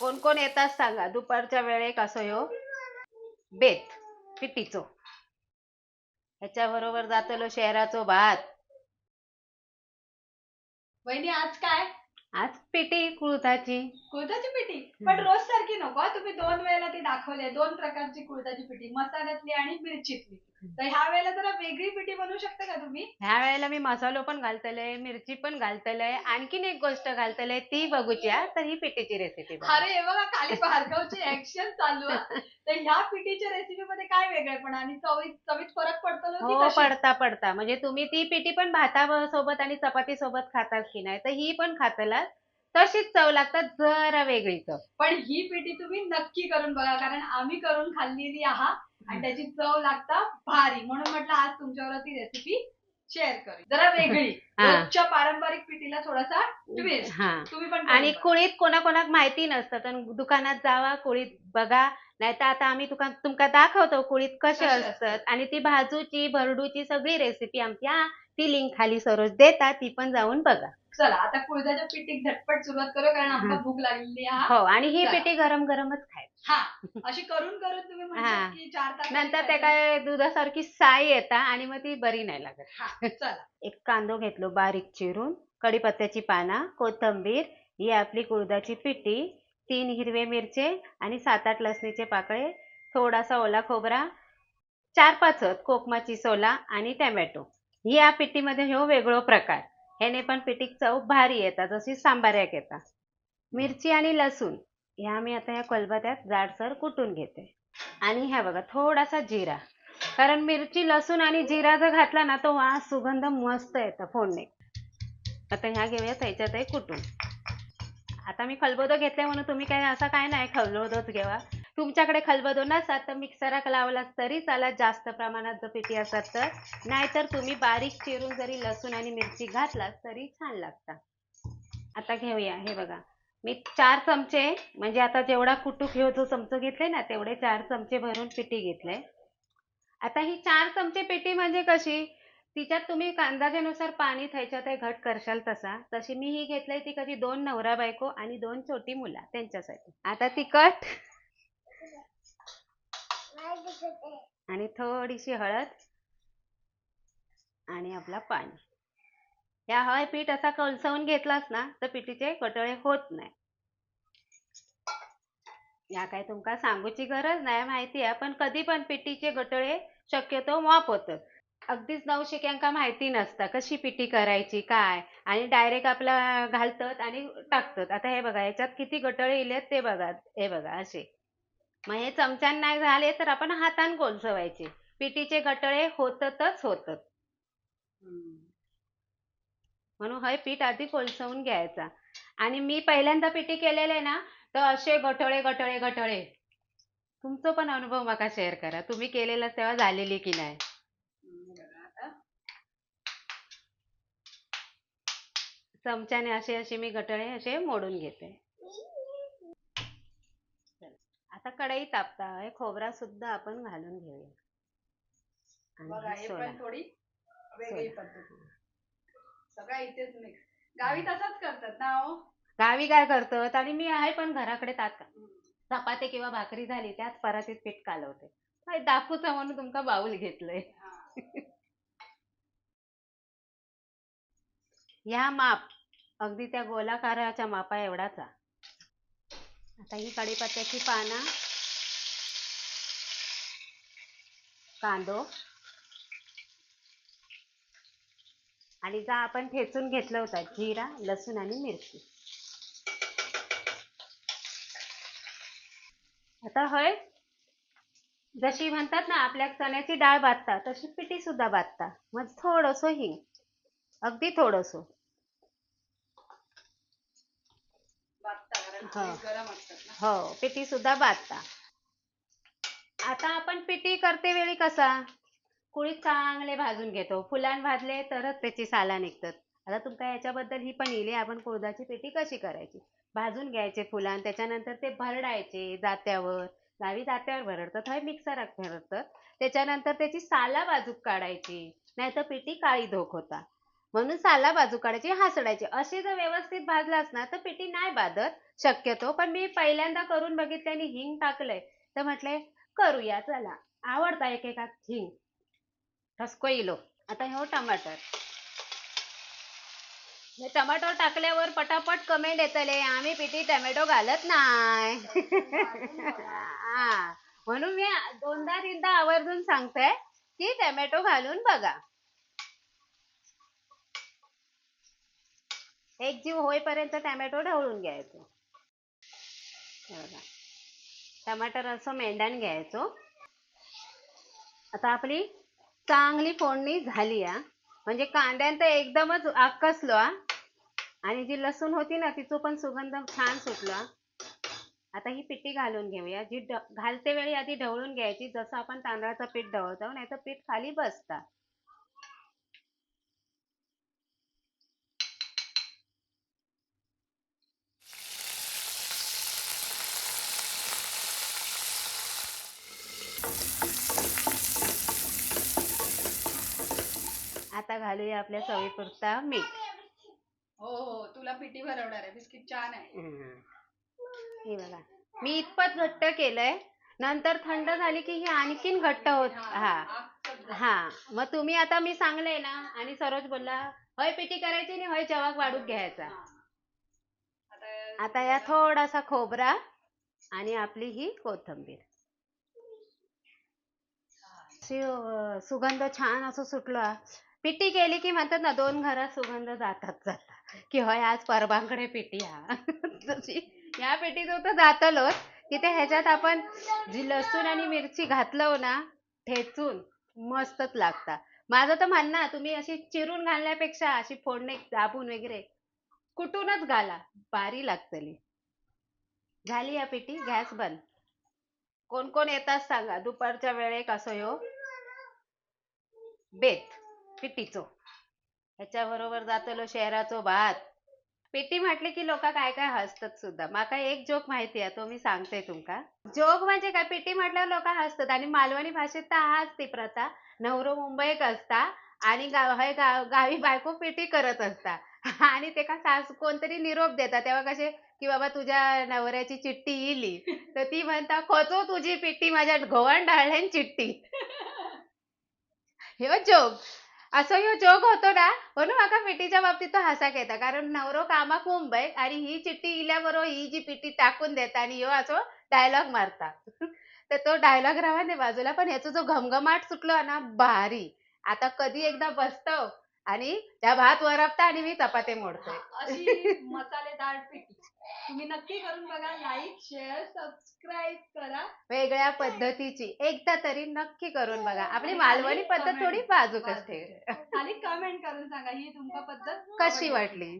कोण कोण येतात सांगा. दुपारच्या वेळेक असो ह्यो. बेत पिटीचो ह्याच्या बरोबर जातलो शहराचो भात. वहिनी आज काय? आज पिटी कुळथाची कुळथाची पिठी? पण रोज सारखी नको हा. तुम्ही दोन वेळेला ती दाखवली आहे. दोन प्रकारची कुळथाची पिठी. मसाल्यातली आणि मिरचीतली. तर ह्या वेळेला जरा वेगळी पिठी बनवू शकता का तुम्ही? ह्या वेळेला मी मसालो पण घालतले मिरची पण घालतले आणखीन एक गोष्ट घालतले ती बघूची हा. तर ही पिटीची रेसिपी अरे हे बघा खाली भार्गवची ऍक्शन चालू आहे. तर ह्या पिठीच्या रेसिपी मध्ये काय वेगळेपण आणि चवीत चवीत फरक पडतो हो? पडता पडता. म्हणजे तुम्ही ती पिठी पण भाता सोबत आणि चपाती सोबत खातात की नाही तर ही पण खातला तशीच चव लागतात जरा वेगळी चव. पण ही पिठी तुम्ही नक्की करून बघा कारण आम्ही करून खाल्लेली आहात आणि त्याची चव लागता भारी. म्हणून म्हटलं आज तुमच्यावर ती रेसिपी शेअर करू जरा वेगळी. रोजच्या पारंपरिक पिठीला थोडासा ट्विस्ट हा. तुम्ही पण आणि. कुळीत कोणाकोणाक माहिती नसतं तर दुकानात जावा कुळीत बघा. नाहीतर आता आम्ही दुकान तुमका दाखवतो कुळीत कसे कशे असतात. आणि ती भाजूची भरडूची सगळी रेसिपी आमची हा. ती लिंक खाली सरोज देतात ती पण जाऊन बघा. चला आता कुळदाच्या पिठीक झटपट सुरुवात करू कारण हा. भूक लागलेली आहे. हो आणि ही चला. पिठी गरम गरमच खाय हा अशी करून करून तुम्ही हा. म्हणता की चार तास नंतर ते काय दुधासारखी साय येता आणि मग ती बरी नाही लागत. हा चला. एक कांदो घेतलो बारीक चिरून कढीपत्त्याची पाना कोथिंबीर ही आपली कुळदाची पिठी तीन हिरवे मिरचे आणि सात आठ लसणीचे पाकळे थोडासा ओला खोबरा चार पाच कोकमाची सोला आणि टॅमॅटो. या पिठीमध्ये ह्यो वेगळो प्रकार. ह्याने पण पिठीक चव भारी येतात जशी सांबाऱ्याक येतात मिरची आणि लसूण ह्या मी आता ह्या कोलबत्यात जाडसर कुटून घेते. आणि ह्या बघा थोडासा जिरा. कारण मिरची लसूण आणि जिरा जर घातला ना तो वास सुगंध मस्त येतं फोडणे. आता ह्या घेऊया त्याच्यातही कुटून. आता मी खलबोदो घेतले म्हणून तुम्ही काय असा काय नाही खलबदोच घेवा. तुमच्याकडे खलबदोन नसतात तर मिक्सराक लावलास तरी चालत जास्त प्रमाणात जर पिठी असतात तर नाहीतर तुम्ही बारीक चिरून जरी लसूण आणि मिरची घातलात तरी छान लागतात. आता घेऊया हे बघा. मी चार चमचे म्हणजे आता जेवढा कुटुक घेऊ जो चमचं घेतले ना तेवढे चार चमचे भरून पिठी घेतले. आता ही चार चमचे पिठी म्हणजे कशी? तिच्यात तुम्ही अंदाजानुसार पाणी थ्याच्यात ते घट करशाल तसा. तशी मी ही घेतली ती कशी दोन नवरा बायको आणि दोन छोटी मुला त्यांच्यासाठी. आता तिखट आणि थोडीशी हळद आणि आपला पाणी. या हळद पीठ असा कलसवून घेतलास ना तर पिठीचे कटळे होत नाही. या काय तुमका सांगूची गरज नाही माहिती आहे पण कधी पण पिठीचे गटळे शक्यतो माप होतं. अगदीच नवशिक्यांका माहिती नसतं कशी पिठी करायची काय? आणि डायरेक्ट आपला घालतात आणि टाकतात. आता हे बघा याच्यात किती गटळे इलेत ते बघा हे बघा असे. मग हे चमच्यान नाही झाले तर आपण हातान कोलसवायचे. पिटीचे गटळे होतच होतात. म्हणून हे पीठ आधी कोलसवून घ्यायचा. आणि मी पहिल्यांदा पिठी केलेले ना तर असे गटळे गटळे गटळे. तुमचं पण अनुभव माका शेअर करा. तुम्ही केलेलं तेव्हा झालेली की नाही? चमच्याने असे असे मी गटळे असे मोडून घेते. आता कढई तापता आहे खोबरा सुद्धा आपण घालून घेऊया. बघा हे पण थोडी वेगळी सोडा. पद्धत सगळा इथेच मिक्स गावी तसाच करतात ना हो? गावी काय करतात? आणि मी आहे पण घराकडे तात चपाती किंवा भाकरी झाली त्याच परातीत पीठ कालवते. दाखवूचा म्हणून तुमका बाऊल घेतलंय. ह्या माप अगदी त्या गोलाकाराच्या मापा एवढाचा आता ही कढीपत्त्याची पानं कांदो आणि जा आपण ठेचून घेतलं होता जिरा लसूण आणि मिरची. आता होय जशी म्हणतात ना आपल्या चण्याची डाळ भाजता तशी पिठी सुद्धा भाजता मग थोडंसं हिंग अगदी थोडंसं वाजता कारण हा. ते गरम असतात ना. हो पिठी सुद्धा भाजता आता आपण पिठी करते वेळी कसा? कुळीत चांगले भाजून घेतो. फुलान भाजले तरच त्याची साला निघतात. आता तुमका याच्याबद्दल ही पण येईल. आपण कुळदाची पिठी कशी करायची? भाजून घ्यायचे फुलान त्याच्यानंतर ते भरडायचे जात्यावर गावी जात्यावर भरडतात हय मिक्सरात भरडतात. त्याच्यानंतर त्याची साला बाजूक काढायची. नाहीतर पिठी काळी धोक होता. म्हणून साला बाजू काढायची हासडायची. अशी जर व्यवस्थित भाजलास ना तर पिठी नाही बाधत. शक्यतो. पण मी पहिल्यांदा करून बघितले आणि हिंग टाकलंय. तर म्हटले करूया चला. आवडता एकेका हिंग. ठसको इलो. आता हो टमाटर. हे टमाटर टाकल्यावर पटापट कमेंट येतले आम्ही पिठी टमॅटो घालत नाही. म्हणून मी दोनदा तीनदा आवर्जून सांगते की टमॅटो घालून बघा. एक जीव होईपर्यंत टॅमॅटो ढवळून घ्यायचो. बघा. टमाटर असं मेंढान घ्यायचो. आता आपली चांगली फोडणी झाली हा. म्हणजे कांद्यान तर एकदमच आकसलो हा. आणि जी लसूण होती ना तिचं पण सुगंध छान सुटला. आता ही पिठी घालून घेऊया. जी घालते वेळी आधी ढवळून घ्यायची. जसं आपण तांदळाचं पीठ ढवळतो नाही तर पीठ खाली बसता. आता घालूया आपल्या चवीपुरता मीठ. हो हो तुला पिठी भरवणार आहे. बिस्किट छान आहे. हम्म. हे बघा. मी इतपत घट्ट केलंय. नंतर थंड झाली की ही आणखीन घट्ट होत हा. हा. मग तुम्ही आता मी सांगले ना आणि सरोज बोलला होय पिठी करायची आणि होय जवाक वाढून घ्यायचा. हा. आता या थोडासा खोबरा आणि आपली ही कोथिंबीर. सुगंध छान असं सुटला. पिठी केली की म्हणतात ना दोन घरात सुगंध जातात जातात. की होय आज परबांकडे पिटी हा. तशी या पिठीत तर जातलोच. की ते ह्याच्यात आपण जी लसूण आणि मिरची घातलं ना ठेचून मस्तच लागता माझं तर म्हणणं तुम्ही अशी चिरून घालण्यापेक्षा अशी फोडणे दाबून वगैरे कुटूनच घाला. भारी लागतली झाली या पिठी गॅस बंद. कोण कोण येतात सांगा. दुपारच्या वेळेक असो हो बेत. पिटीचो. ह्याच्याबरोबर जातलो शहराचो भात. पिटी म्हटली की लोक काय काय हसतात सुद्धा. माका एक जोक माहिती आहे तो मी सांगते तुमका. जोक म्हणजे काय? पिटी म्हटल्यावर लोक हसतात. आणि मालवणी भाषेत तर हाच ती प्रथा. नवरो मुंबईक असता आणि गाव हे गाव गावी बायको पिठी करत असता. आणि ते का सास कोणतरी निरोप देतात. तेव्हा कसे की बाबा तुझ्या नवऱ्याची चिठ्ठी इली. तर ती म्हणता खोचो तुझी पिठी माझ्या घोवण डाळल्यान चिठ्ठी. हे जोक असं ह्यो जोग होतो ना म्हणून म्हाका पिटीच्या बाबतीत तो हसाक येता कारण नवरो कामाक मुंबई आणि ही चिठ्ठी इल्याबरोबर ही जी पिठी टाकून देता आणि ह्यो असो डायलॉग मारता. तर तो डायलॉग राहा नाही बाजूला पण ह्याचा जो घमघमाट सुटलो ना भारी. आता कधी एकदा बसतो आणि त्या भात वरपता आणि मी चपाते मोडतोय. अशी मसालेदार पिठी. तुम्ही नक्की करून बघा लाईक शेअर सबस्क्राईब करा. वेगळ्या पद्धतीची. एकदा तरी नक्की करून बघा. आपली आणि मालवणी पद्धत थोडी बाजूक असते खाली कमेंट करून सांगा ही तुमका पद्धत कशी. वाटली?